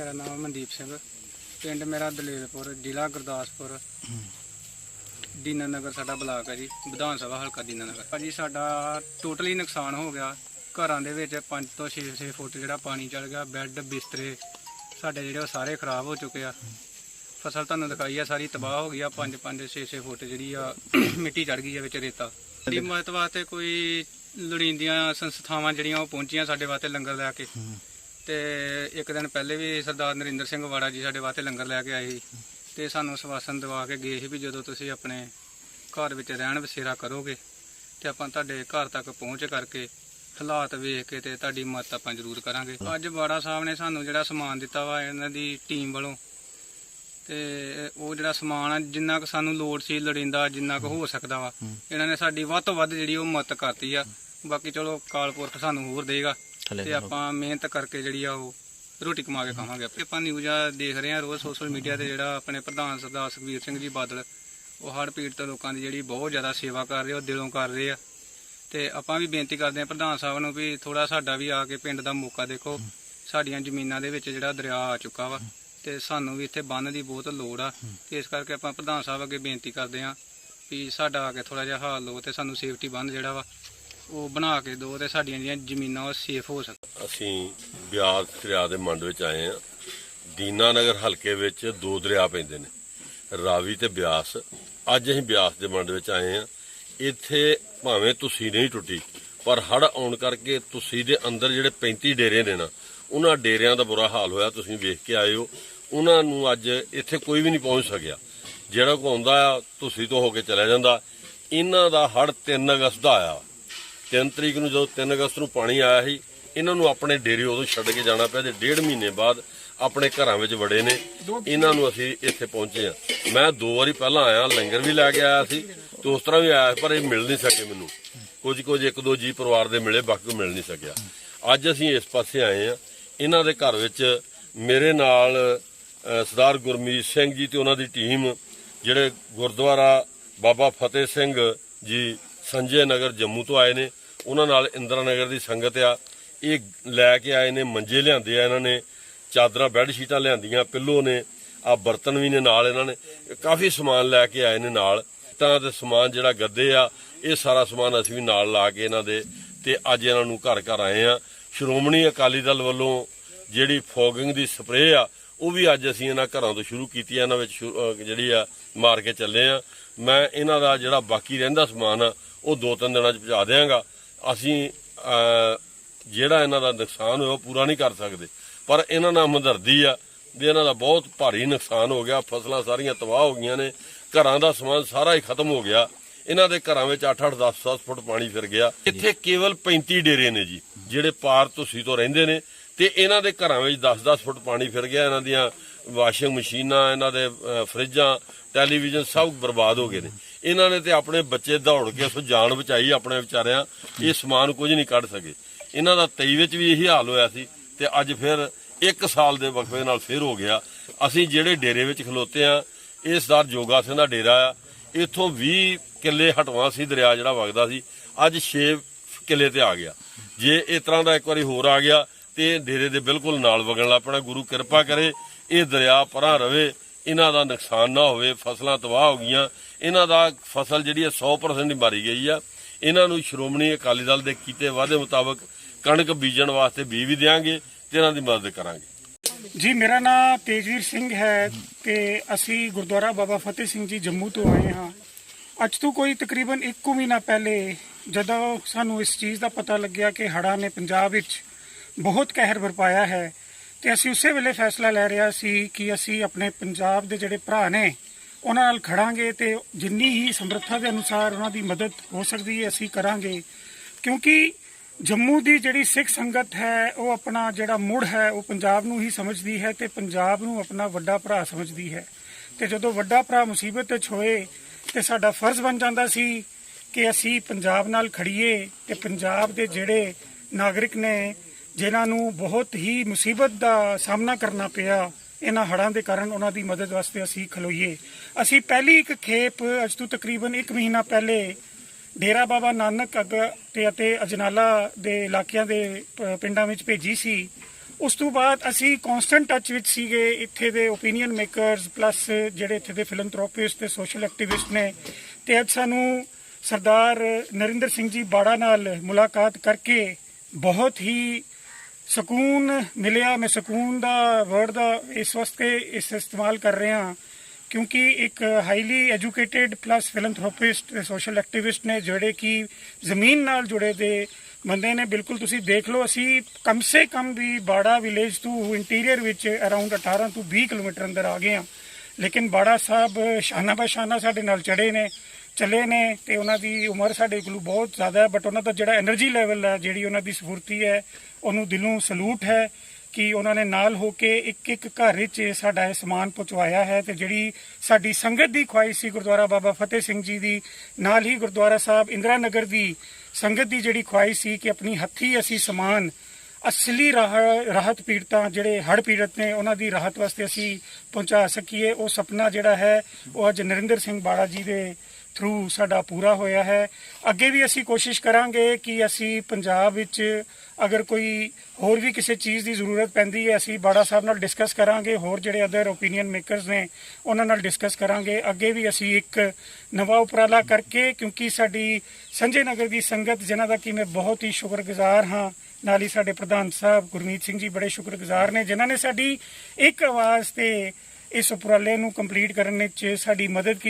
ਮੇਰਾ ਨਾਮ ਮਨਦੀਪ ਸਿੰਘ। ਪਿੰਡ ਮੇਰਾ ਦਲੇਰਪੁਰ, ਜ਼ਿਲ੍ਹਾ ਗੁਰਦਾਸਪੁਰ। ਦੀਨਾਨਗਰ ਸਾਡਾ ਬਲਾਕ ਹੈ ਜੀ, ਵਿਧਾਨ ਸਭਾ ਹਲਕਾ ਦੀਨਾਨਗਰ ਭਾਜੀ, ਸਾਡਾ ਟੋਟਲੀ ਨੁਕਸਾਨ ਹੋ ਗਿਆ। ਘਰਾਂ ਦੇ ਵਿੱਚ 5 ਤੋਂ 6-6 ਫੁੱਟ ਜਿਹੜਾ ਪਾਣੀ ਚੜ ਗਿਆ, ਬੈੱਡ ਬਿਸਤਰੇ, ਸਾਡੇ ਜਿਹੜੇ ਉਹ ਸਾਰੇ ਖਰਾਬ ਹੋ ਚੁੱਕੇ ਆ। ਫਸਲ ਤੁਹਾਨੂੰ ਦਿਖਾਈ ਆ, ਸਾਰੀ ਤਬਾਹ ਹੋ ਗਈ ਆ 5-5 6-6 ਫੁੱਟ ਜਿਹੜੀ ਆ, ਮਿੱਟੀ ਚੜ ਗਈ ਆ ਵਿੱਚ ਰੇਤਾ। ਦੀ ਮਦਦ ਵਾਸਤੇ ਕੋਈ ਲੋੜੀਂਦੀਆਂ ਸੰਸਥਾਵਾਂ ਜਿਹੜੀਆਂ ਉਹ ਪਹੁੰਚੀਆਂ ਸਾਡੇ ਵਾਸਤੇ ਲੰਗਰ ਲੈ ਕੇ। ਤੇ ਇੱਕ ਦਿਨ ਪਹਿਲੇ ਵੀ ਸਰਦਾਰ ਨਰਿੰਦਰ ਸਿੰਘ ਵਾੜਾ ਜੀ ਸਾਡੇ ਵਾਸਤੇ ਲੰਗਰ ਲੈ ਕੇ ਆਏ ਸੀ ਤੇ ਸਾਨੂੰ ਸਵਾਸਨ ਦਵਾ ਕੇ ਗਏ ਸੀ ਵੀ ਜਦੋਂ ਤੁਸੀਂ ਆਪਣੇ ਘਰ ਵਿੱਚ ਰਹਿਣ ਵਸੇਰਾ ਕਰੋਗੇ ਤੇ ਆਪਾਂ ਤੁਹਾਡੇ ਘਰ ਤੱਕ ਪਹੁੰਚ ਕਰਕੇ ਹਾਲਾਤ ਵੇਖ ਕੇ ਤੇ ਤੁਹਾਡੀ ਮਦਦ ਆਪਾਂ ਜ਼ਰੂਰ ਕਰਾਂਗੇ। ਅੱਜ ਵਾੜਾ ਸਾਹਿਬ ਨੇ ਸਾਨੂੰ ਜਿਹੜਾ ਸਮਾਨ ਦਿੱਤਾ ਵਾ ਇਹਨਾਂ ਦੀ ਟੀਮ ਵੱਲੋਂ ਤੇ ਉਹ ਜਿਹੜਾ ਸਮਾਨ ਆ ਜਿੰਨਾ ਕੁ ਸਾਨੂੰ ਲੋੜ ਸੀ ਲੋੜੀਂਦਾ ਜਿੰਨਾ ਕੁ ਹੋ ਸਕਦਾ ਵਾ ਇਹਨਾਂ ਨੇ ਸਾਡੀ ਵੱਧ ਤੋਂ ਵੱਧ ਜਿਹੜੀ ਉਹ ਮਦਦ ਕਰਤੀ ਆ। ਬਾਕੀ ਚਲੋ ਕਾਲਪੁਰਖ ਸਾਨੂੰ ਹੋਰ ਦੇਗਾ। ਤੇ ਆਪਾਂ ਮਿਹਨਤ ਕਰਕੇ ਜਿਹੜੀ ਆ ਉਹ ਰੋਟੀ ਕਮਾ ਕੇ ਖਾਵਾਂਗੇ। ਆਪੇ ਆਪਾਂ ਨਿਊਜ਼ਾਂ ਦੇਖ ਰਹੇ ਆ ਰੋਜ਼ ਸੋਸ਼ਲ ਮੀਡੀਆ ਤੇ ਜਿਹੜਾ ਆਪਣੇ ਪ੍ਰਧਾਨ ਸਰਦਾਰ ਸੁਖਬੀਰ ਸਿੰਘ ਜੀ ਬਾਦਲ ਉਹ ਹੜ੍ਹ ਪੀੜਤ ਲੋਕਾਂ ਦੀ ਜਿਹੜੀ ਬਹੁਤ ਜ਼ਿਆਦਾ ਸੇਵਾ ਕਰ ਰਹੇ ਆ ਉਹ ਦਿਲੋਂ ਕਰ ਰਹੇ ਆ। ਤੇ ਆਪਾਂ ਵੀ ਬੇਨਤੀ ਕਰਦੇ ਆ ਪ੍ਰਧਾਨ ਸਾਹਿਬ ਨੂੰ ਵੀ ਥੋੜਾ ਸਾਡਾ ਵੀ ਆ ਕੇ ਪਿੰਡ ਦਾ ਮੌਕਾ ਦੇਖੋ। ਸਾਡੀਆਂ ਜ਼ਮੀਨਾਂ ਦੇ ਵਿੱਚ ਜਿਹੜਾ ਦਰਿਆ ਆ ਚੁੱਕਾ ਵਾ ਤੇ ਸਾਨੂੰ ਵੀ ਇੱਥੇ ਬੰਨ ਦੀ ਬਹੁਤ ਲੋੜ ਆ। ਤੇ ਇਸ ਕਰਕੇ ਆਪਾਂ ਪ੍ਰਧਾਨ ਸਾਹਿਬ ਅੱਗੇ ਬੇਨਤੀ ਕਰਦੇ ਆ ਵੀ ਸਾਡਾ ਆ ਕੇ ਥੋੜਾ ਜਿਹਾ ਹਾਲ ਲਓ ਤੇ ਸਾਨੂੰ ਸੇਫਟੀ ਬੰਨ ਜਿਹੜਾ ਵਾ ਉਹ ਬਣਾ ਕੇ ਦਿਓ ਤੇ ਸਾਡੀਆਂ ਜਿਹੜੀਆਂ ਜ਼ਮੀਨਾਂ ਉਹ ਸੇਫ ਹੋ ਸਕਣ। ਅਸੀਂ ਬਿਆਸ ਦਰਿਆ ਦੇ ਮੰਡ ਵਿੱਚ ਆਏ ਹਾਂ। ਦੀਨਾਨਗਰ ਹਲਕੇ ਵਿੱਚ ਦੋ ਦਰਿਆ ਪੈਂਦੇ ਨੇ, ਰਾਵੀ ਤੇ ਬਿਆਸ। ਅੱਜ ਅਸੀਂ ਬਿਆਸ ਦੇ ਮੰਡ ਵਿੱਚ ਆਏ ਹਾਂ। ਇੱਥੇ ਭਾਵੇਂ ਤੁਸੀਂ ਨਹੀਂ ਟੁੱਟੀ, ਪਰ ਹੜ ਆਉਣ ਕਰਕੇ ਤੁਸੀਂ ਦੇ ਅੰਦਰ ਜਿਹੜੇ 35 ਡੇਰੇ ਨੇ ਨਾ, ਉਹਨਾਂ ਡੇਰਿਆਂ ਦਾ ਬੁਰਾ ਹਾਲ ਹੋਇਆ, ਤੁਸੀਂ ਵੇਖ ਕੇ ਆਏ ਹੋ। ਉਹਨਾਂ ਨੂੰ ਅੱਜ ਇੱਥੇ ਕੋਈ ਵੀ ਨਹੀਂ ਪਹੁੰਚ ਸਕਿਆ। ਜਿਹੜਾ ਕੋ ਆਉਂਦਾ ਆ, ਤੁਸੀਂ ਤੋਂ ਹੋ ਕੇ ਚਲਾ ਜਾਂਦਾ। ਇਹਨਾਂ ਦਾ ਹੜ 3 ਅਗਸਤ ਦਾ ਆਇਆ। 3 ਤਰੀਕ ਨੂੰ ਜਦੋਂ 3 ਅਗਸਤ ਨੂੰ ਪਾਣੀ ਆਇਆ ਸੀ, ਇਹਨਾਂ ਨੂੰ ਆਪਣੇ ਡੇਰੇ ਉਦੋਂ ਛੱਡ ਕੇ ਜਾਣਾ ਪਿਆ ਤੇ ਡੇਢ ਮਹੀਨੇ ਬਾਅਦ ਆਪਣੇ ਘਰਾਂ ਵਿੱਚ ਵੜੇ ਨੇ। ਇਹਨਾਂ ਨੂੰ ਅਸੀਂ ਇੱਥੇ ਪਹੁੰਚੇ ਆ ਮੈਂ ਦੋ ਵਾਰੀ ਪਹਿਲਾਂ ਆਇਆ, ਲੰਗਰ ਵੀ ਲੈ ਕੇ ਆਇਆ ਸੀ ਤੇ ਉਸ ਤਰ੍ਹਾਂ ਵੀ ਆਇਆ ਪਰ ਇਹ ਮਿਲ ਨਹੀਂ ਸਕੇ ਮੈਨੂੰ। ਕੁਝ ਕੁਝ ਇੱਕ ਦੋ ਜੀ ਪਰਿਵਾਰ ਦੇ ਮਿਲੇ, ਬਾਕੀ ਮਿਲ ਨਹੀਂ ਸਕਿਆ। ਅੱਜ ਅਸੀਂ ਇਸ ਪਾਸੇ ਆਏ ਆ ਇਹਨਾਂ ਦੇ ਘਰ ਵਿੱਚ ਮੇਰੇ ਨਾਲ ਸਰਦਾਰ ਗੁਰਮੀਤ ਸਿੰਘ ਜੀ ਤੇ ਉਹਨਾਂ ਦੀ ਟੀਮ, ਜਿਹੜੇ ਗੁਰਦੁਆਰਾ ਬਾਬਾ ਫਤਿਹ ਸਿੰਘ ਜੀ ਸੰਜੇ ਨਗਰ ਜੰਮੂ ਤੋਂ ਆਏ ਨੇ। ਉਹਨਾਂ ਨਾਲ ਇੰਦਰਾ ਨਗਰ ਦੀ ਸੰਗਤ ਆ। ਇਹ ਲੈ ਕੇ ਆਏ ਨੇ, ਮੰਜੇ ਲਿਆਂਦੇ ਆ ਇਹਨਾਂ ਨੇ, ਚਾਦਰਾਂ, ਬੈੱਡ ਸ਼ੀਟਾਂ ਲਿਆਂਦੀਆਂ, ਪਿੱਲੋ ਨੇ ਆ ਬਰਤਨ ਵੀ ਨੇ ਨਾਲ ਇਹਨਾਂ ਨੇ। ਕਾਫੀ ਸਮਾਨ ਲੈ ਕੇ ਆਏ ਨੇ ਨਾਲ। ਤਾਂ ਤੇ ਸਮਾਨ ਜਿਹੜਾ ਗੱਦੇ ਆ, ਇਹ ਸਾਰਾ ਸਮਾਨ ਅਸੀਂ ਵੀ ਨਾਲ ਲਾ ਕੇ ਇਹਨਾਂ ਦੇ ਤੇ ਅੱਜ ਇਹਨਾਂ ਨੂੰ ਘਰ ਘਰ ਆਏ ਆ। ਸ਼੍ਰੋਮਣੀ ਅਕਾਲੀ ਦਲ ਵੱਲੋਂ ਜਿਹੜੀ ਫੋਗਿੰਗ ਦੀ ਸਪਰੇਅ ਆ, ਉਹ ਵੀ ਅੱਜ ਅਸੀਂ ਇਹਨਾਂ ਘਰਾਂ ਤੋਂ ਸ਼ੁਰੂ ਕੀਤੀ ਆ। ਇਹਨਾਂ ਵਿੱਚ ਸ਼ੁਰੂ- ਜਿਹੜੀ ਆ, ਮਾਰ ਕੇ ਚੱਲੇ ਆ। ਮੈਂ ਇਹਨਾਂ ਦਾ ਜਿਹੜਾ ਬਾਕੀ ਰਹਿੰਦਾ ਸਮਾਨ ਆ, ਉਹ ਦੋ ਤਿੰਨ ਦਿਨਾਂ ਚ ਪਹੁੰਚਾ ਦਿਆਂਗਾ। ਅਸੀਂ ਜਿਹੜਾ ਇਹਨਾਂ ਦਾ ਨੁਕਸਾਨ ਹੋਇਆ ਉਹ ਪੂਰਾ ਨਹੀਂ ਕਰ ਸਕਦੇ। ਪਰ ਇਹਨਾਂ ਨਾਲ ਹਮਦਰਦੀ ਆ ਵੀ ਇਹਨਾਂ ਦਾ ਬਹੁਤ ਭਾਰੀ ਨੁਕਸਾਨ ਹੋ ਗਿਆ, ਫਸਲਾਂ ਸਾਰੀਆਂ ਤਬਾਹ ਹੋ ਗਈਆਂ ਨੇ, ਘਰਾਂ ਦਾ ਸਮਾਨ ਸਾਰਾ ਹੀ ਖਤਮ ਹੋ ਗਿਆ। ਇਹਨਾਂ ਦੇ ਘਰਾਂ ਵਿੱਚ 8-8 10-10 ਫੁੱਟ ਪਾਣੀ ਫਿਰ ਗਿਆ। ਇੱਥੇ ਕੇਵਲ 35 ਡੇਰੇ ਨੇ ਜੀ, ਜਿਹੜੇ ਪਾਰ ਤੁਸੀਂ ਤੋਂ ਰਹਿੰਦੇ ਨੇ ਤੇ ਇਹਨਾਂ ਦੇ ਘਰਾਂ ਵਿੱਚ 10-10 ਫੁੱਟ ਪਾਣੀ ਫਿਰ ਗਿਆ। ਇਹਨਾਂ ਦੀਆਂ ਵਾਸ਼ਿੰਗ ਮਸ਼ੀਨਾਂ, ਇਹਨਾਂ ਦੇ ਫਰਿੱਜਾਂ, ਟੈਲੀਵਿਜ਼ਨ ਸਭ ਬਰਬਾਦ ਹੋ ਗਏ ਨੇ। ਇਹਨਾਂ ਨੇ ਤੇ ਆਪਣੇ ਬੱਚੇ ਦੌੜ ਕੇ ਉਸ ਜਾਨ ਬਚਾਈ ਆਪਣੇ ਵਿਚਾਰਿਆਂ, ਇਹ ਸਮਾਨ ਕੁਝ ਨਹੀਂ ਕੱਢ ਸਕੇ। ਇਹਨਾਂ ਦਾ 23 ਵਿੱਚ ਵੀ ਇਹੀ ਹਾਲ ਹੋਇਆ ਸੀ ਤੇ ਅੱਜ ਫਿਰ 1 ਸਾਲ ਦੇ ਵਕਫੇ ਨਾਲ ਫਿਰ ਹੋ ਗਿਆ। ਅਸੀਂ ਜਿਹੜੇ ਡੇਰੇ ਵਿੱਚ ਖਲੋਤੇ ਆ ਇਹ ਸਰਦਾਰ ਜੋਗਾ ਸਿੰਘ ਦਾ ਡੇਰਾ ਆ। ਇੱਥੋਂ 20 ਕਿੱਲੇ ਹਟਵਾ ਸੀ ਦਰਿਆ ਜਿਹੜਾ ਵਗਦਾ ਸੀ। ਅੱਜ 6 ਕਿੱਲੇ ਤੇ ਆ ਗਿਆ। ਜੇ ਇਸ ਤਰ੍ਹਾਂ ਦਾ ਇੱਕ ਵਾਰੀ ਹੋਰ ਆ ਗਿਆ ਤੇ ਡੇਰੇ ਦੇ ਬਿਲਕੁਲ ਨਾਲ ਵਗਣ ਲੱਗ ਪੈਣਾ। ਗੁਰੂ ਕਿਰਪਾ ਕਰੇ, ਇਹ ਦਰਿਆ ਪਰਾਂ ਰਵੇ, ਇਹਨਾਂ ਦਾ ਨੁਕਸਾਨ ਨਾ ਹੋਵੇ, ਫਸਲਾਂ ਤਬਾਹ ਹੋ ਗਈਆਂ ਇਹਨਾਂ ਦਾ ਫਸਲ ਜਿਹੜੀ ਹੈ 100% ਹੀ ਮਾਰੀ ਗਈ ਆ। ਇਹਨਾਂ ਨੂੰ ਸ਼੍ਰੋਮਣੀ ਅਕਾਲੀ ਦਲ ਦੇ ਕੀਤੇ ਵਾਅਦੇ ਮੁਤਾਬਕ ਕਣਕ ਬੀਜਣ ਵਾਸਤੇ ਬੀਜ ਵੀ ਦਿਆਂਗੇ ਤੇ ਇਹਨਾਂ ਦੀ ਮਦਦ ਕਰਾਂਗੇ। ਜੀ, ਮੇਰਾ ਨਾਮ ਤੇਜਵੀਰ ਸਿੰਘ ਹੈ ਤੇ ਅਸੀਂ ਗੁਰਦੁਆਰਾ ਬਾਬਾ ਫਤਿਹ ਸਿੰਘ ਜੀ ਜੰਮੂ ਤੋਂ ਆਏ ਹਾਂ। ਅੱਜ ਤੋਂ ਕੋਈ ਤਕਰੀਬਨ 1 ਮਹੀਨਾ ਪਹਿਲੇ ਜਦੋਂ ਸਾਨੂੰ ਇਸ ਚੀਜ਼ ਦਾ ਪਤਾ ਲੱਗਿਆ ਕਿ ਹੜ੍ਹਾਂ ਨੇ ਪੰਜਾਬ ਵਿੱਚ ਬਹੁਤ ਕਹਿਰ ਵਰਪਾਇਆ ਹੈ ਤੇ ਅਸੀਂ ਉਸੇ ਵੇਲੇ ਫੈਸਲਾ ਲੈ ਰਿਹਾ ਸੀ ਕਿ ਅਸੀਂ ਆਪਣੇ ਪੰਜਾਬ ਦੇ ਜਿਹੜੇ ਭਰਾ ਨੇ ਉਹਨਾਂ ਨਾਲ ਖੜਾਂਗੇ ਤੇ ਜਿੰਨੀ ਹੀ ਸਮਰੱਥਾ ਦੇ ਅਨੁਸਾਰ ਉਹਨਾਂ ਦੀ ਮਦਦ ਹੋ ਸਕਦੀ ਹੈ, ਅਸੀਂ ਕਰਾਂਗੇ। ਕਿਉਂਕਿ ਜੰਮੂ ਦੀ ਜਿਹੜੀ ਸਿੱਖ ਸੰਗਤ ਹੈ, ਉਹ ਆਪਣਾ ਜਿਹੜਾ ਮੁੜ ਹੈ, ਉਹ ਪੰਜਾਬ ਨੂੰ ਹੀ ਸਮਝਦੀ ਹੈ ਤੇ ਪੰਜਾਬ ਨੂੰ ਆਪਣਾ ਵੱਡਾ ਭਰਾ ਸਮਝਦੀ ਹੈ। ਤੇ ਜਦੋਂ ਵੱਡਾ ਭਰਾ ਮੁਸੀਬਤ ਵਿੱਚ ਹੋਏ ਤੇ ਸਾਡਾ ਫਰਜ਼ ਬਣ ਜਾਂਦਾ ਸੀ ਕਿ ਅਸੀਂ ਪੰਜਾਬ ਨਾਲ ਖੜੀਏ ਤੇ ਪੰਜਾਬ ਦੇ ਜਿਹੜੇ ਨਾਗਰਿਕ ਨੇ, ਜਿਨ੍ਹਾਂ ਨੂੰ ਬਹੁਤ ਹੀ ਮੁਸੀਬਤ ਦਾ ਸਾਹਮਣਾ ਕਰਨਾ ਪਿਆ ਇਹਨਾਂ ਹੜ੍ਹਾਂ ਦੇ ਕਾਰਨ ਉਹਨਾਂ ਦੀ ਮਦਦ ਵਾਸਤੇ ਅਸੀਂ ਖਲੋਈਏ। ਅਸੀਂ ਪਹਿਲੀ ਇੱਕ ਖੇਪ ਅੱਜ ਤੋਂ ਤਕਰੀਬਨ 1 ਮਹੀਨਾ ਪਹਿਲੇ ਡੇਰਾ ਬਾਬਾ ਨਾਨਕ ਅੱਗ ਤੇ ਅਤੇ ਅਜਨਾਲਾ ਦੇ ਇਲਾਕਿਆਂ ਦੇ ਪਿੰਡਾਂ ਵਿੱਚ ਭੇਜੀ ਸੀ। ਉਸ ਤੋਂ ਬਾਅਦ ਅਸੀਂ ਕਨਸਟੈਂਟ ਟੱਚ ਵਿੱਚ ਸੀਗੇ। ਇੱਥੇ ਦੇ ਓਪੀਨੀਅਨ ਮੇਕਰਸ ਪਲੱਸ ਜਿਹੜੇ ਇੱਥੇ ਦੇ ਫਿਲੈਂਥਰੋਪਿਸਟ ਤੇ ਸੋਸ਼ਲ ਐਕਟਿਵਿਸਟ ਨੇ ਤੇ ਅੱਜ ਸਾਨੂੰ ਸਰਦਾਰ ਨਰਿੰਦਰ ਸਿੰਘ ਜੀ ਬਾੜਾ ਨਾਲ ਮੁਲਾਕਾਤ ਕਰਕੇ ਬਹੁਤ ਹੀ ਸਕੂਨ ਮਿਲਿਆ, ਮੈਂ ਸਕੂਨ ਦਾ ਵਰਡ ਦਾ ਇਸ ਵਾਸਤੇ ਇਸ ਇਸਤੇਮਾਲ ਕਰ ਰਿਹਾ ਕਿਉਂਕਿ ਇੱਕ highly educated plus philanthropist social activist ਨੇ ਜਿਹੜੇ ਕਿ ਜ਼ਮੀਨ ਨਾਲ ਜੁੜੇ ਦੇ ਬੰਦੇ ਨੇ, ਬਿਲਕੁਲ ਤੁਸੀਂ ਦੇਖ ਲਓ, ਅਸੀਂ ਕਮ ਸੇ ਕਮ ਵੀ ਬਾੜਾ ਵਿਲੇਜ ਤੋਂ ਇੰਟੀਰੀਅਰ ਵਿੱਚ ਅਰਾਊਂਡ 18 ਤੋਂ 20 ਕਿਲੋਮੀਟਰ ਅੰਦਰ ਆ ਗਏ ਹਾਂ, ਲੇਕਿਨ ਬਾੜਾ ਸਾਹਿਬ ਸ਼ਾਨਾ ਬਸ਼ਾਨਾ ਸਾਡੇ ਨਾਲ ਚੜੇ ਨੇ ਚੱਲੇ ਨੇ ਤੇ ਉਹਨਾਂ ਦੀ ਉਮਰ ਸਾਡੇ ਕੋਲ ਬਹੁਤ ਜ਼ਿਆਦਾ ਹੈ ਬਟ ਉਹਨਾਂ ਦਾ ਜਿਹੜਾ એનર્ਜੀ ਲੈਵਲ ਹੈ, ਜਿਹੜੀ ਉਹਨਾਂ ਦੀ ਸਫੁਰਤੀ ਹੈ, ਉਹਨੂੰ ਦਿਲੋਂ ਸਲੂਟ ਹੈ ਕਿ ਉਹਨਾਂ ਨੇ ਨਾਲ ਹੋ ਕੇ ਇੱਕ ਇੱਕ ਘਰ ਵਿੱਚ ਸਾਡਾ ਇਹ ਸਮਾਨ ਪਹੁੰਚਵਾਇਆ ਹੈ ਤੇ ਜਿਹੜੀ ਸਾਡੀ ਸੰਗਤ ਦੀ ਖੁਆਇਸ਼ ਸੀ ਗੁਰਦੁਆਰਾ ਬਾਬਾ ਫਤਿਹ ਸਿੰਘ ਜੀ ਦੀ, ਨਾਲ ਹੀ ਗੁਰਦੁਆਰਾ ਸਾਹਿਬ ਇੰਦਰਾ ਨਗਰ ਦੀ ਸੰਗਤ ਦੀ ਜਿਹੜੀ ਖੁਆਇਸ਼ ਸੀ ਕਿ ਆਪਣੀ ਹੱਥੀ ਅਸੀਂ ਸਮਾਨ, ਅਸਲੀ ਰਾਹਤ ਪੀੜਤਾਂ ਜਿਹੜੇ ਹੜ ਪੀੜਤ ਨੇ, ਉਹਨਾਂ ਦੀ ਰਾਹਤ ਵਾਸਤੇ ਅਸੀਂ ਪਹੁੰਚਾ ਸਕੀਏ। ਉਹ ਸੁਪਨਾ ਜਿਹੜਾ ਹੈ, ਉਹ ਅੱਜ ਨਰਿੰਦਰ ਸਿੰਘ ਬਾੜਾ ਜੀ ਦੇ ਥਰੂ ਸਾਡਾ ਪੂਰਾ ਹੋਇਆ ਹੈ। ਅੱਗੇ ਵੀ ਅਸੀਂ ਕੋਸ਼ਿਸ਼ ਕਰਾਂਗੇ ਕਿ ਅਸੀਂ ਪੰਜਾਬ ਵਿੱਚ ਅਗਰ ਕੋਈ ਹੋਰ ਵੀ ਕਿਸੇ ਚੀਜ਼ ਦੀ ਜ਼ਰੂਰਤ ਪੈਂਦੀ ਹੈ, ਅਸੀਂ ਬਾੜਾ ਸਾਹਿਬ ਨਾਲ ਡਿਸਕਸ ਕਰਾਂਗੇ। ਹੋਰ ਜਿਹੜੇ ਅਦਰ ਓਪੀਨੀਅਨ ਮੇਕਰਸ ਨੇ, ਉਹਨਾਂ ਨਾਲ ਡਿਸਕਸ ਕਰਾਂਗੇ। ਅੱਗੇ ਵੀ ਅਸੀਂ ਇੱਕ ਨਵਾਂ ਉਪਰਾਲਾ ਕਰਕੇ, ਕਿਉਂਕਿ ਸਾਡੀ ਸੰਜੇ ਨਗਰ ਦੀ ਸੰਗਤ, ਜਿਨ੍ਹਾਂ ਦਾ ਕਿ ਮੈਂ ਬਹੁਤ ਹੀ ਸ਼ੁਕਰਗੁਜ਼ਾਰ ਹਾਂ, ਨਾਲ ਹੀ ਸਾਡੇ ਪ੍ਰਧਾਨ ਸਾਹਿਬ ਗੁਰਮੀਤ ਸਿੰਘ ਜੀ ਬੜੇ ਸ਼ੁਕਰਗੁਜ਼ਾਰ ਨੇ, ਜਿਨ੍ਹਾਂ ਨੇ ਸਾਡੀ ਇੱਕ ਆਵਾਜ਼ ਤੇ ਇਸ ਉਪਰਾਲੇ ਨੂੰ ਕੰਪਲੀਟ ਕਰਨ ਵਿੱਚ ਸਾਡੀ ਮਦਦ ਕੀਤੀ।